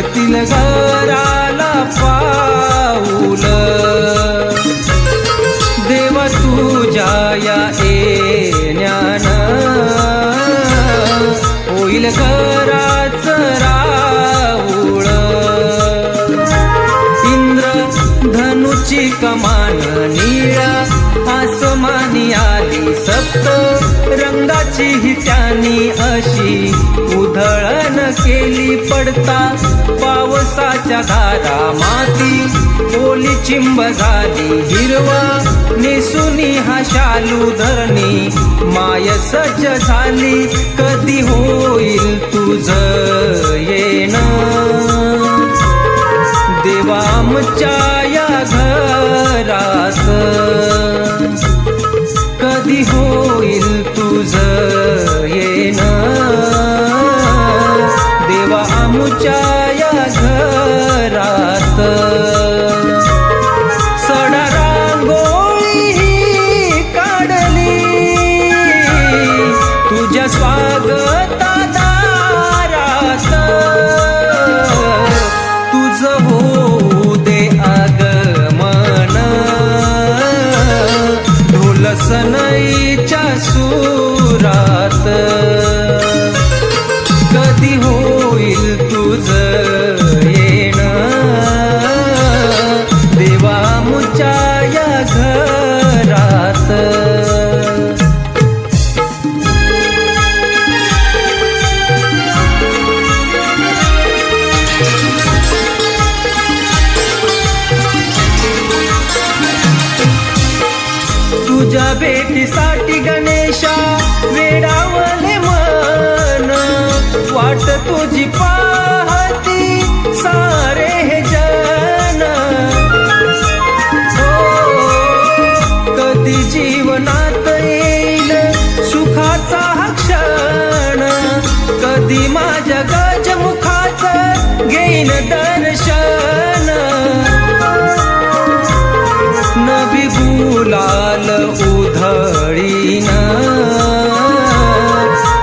लागतील घराला पाऊल. देव तुझ्या या येण्यान होईल घरात ची कमान निळा आसमानी आली सप्त रंगाची ही त्यानी अशी उधळण केली पडता. पावसाच्या धारा माती ओली चिंब झाली हिरवा. निसुनी हा शालू धरणी माय झाली. कधी होईल तुझ येणं? देवा आमच्या या घरात कधी होईल तुझ येणं? देवा आमच्या या घर जीवनात येईल सुखाचा क्षण. कधी माझ्या गजमुखाच घेईन दर्शन. नवी गुलाल उधळीन.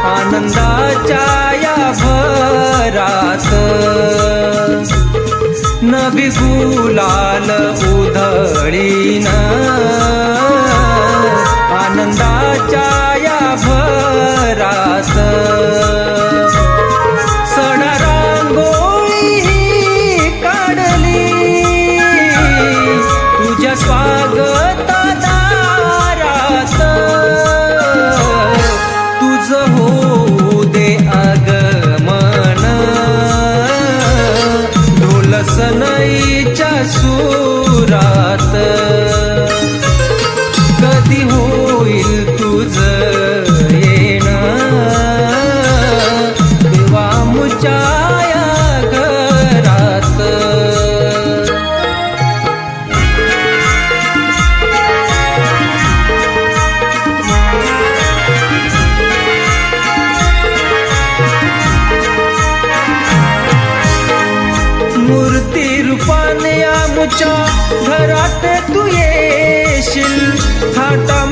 आनंदाच्या या भरात. नवी गुलाल उधळ la. आमुच्या घरात तू येशील. थाटा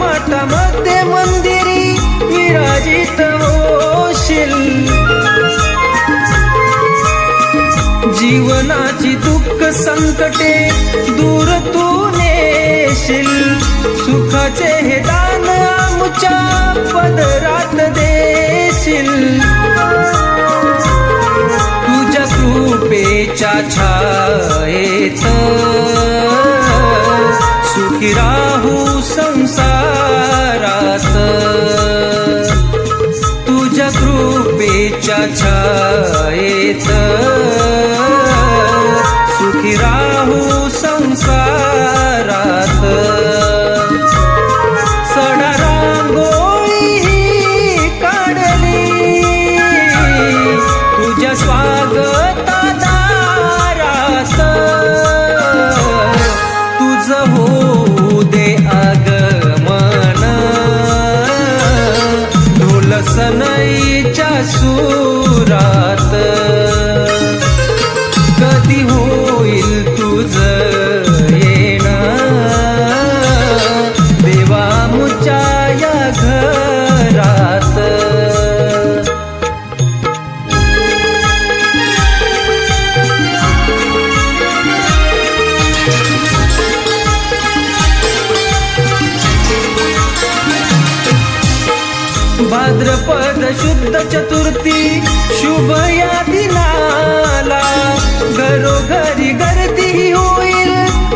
मध्ये मंदिरी विराजित होशील. जीवनाची दुःख संकटे दूर तू नेशील. सुखाचे हे दान आमच्या पदरात देशील. तुझ्या कृपेच्या छायेत भाद्रपद शुद्ध चतुर्थी शुभ या दिनाला घरोघरी गर्दी होईल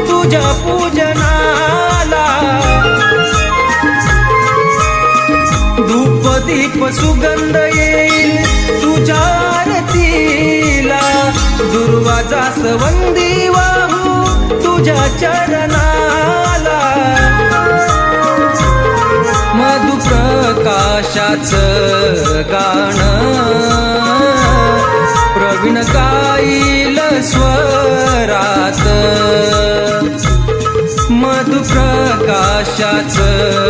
तुझ्या पूजनाला. धूप दीप सुगंध येईल तुझ्या आरतीला. दुर्वाजा सवंदी वाहू तुझ्या चरणा मधुप्रकाशाच गाणं. प्रवीण गाईल स्वरात. मधुप्रकाशाचं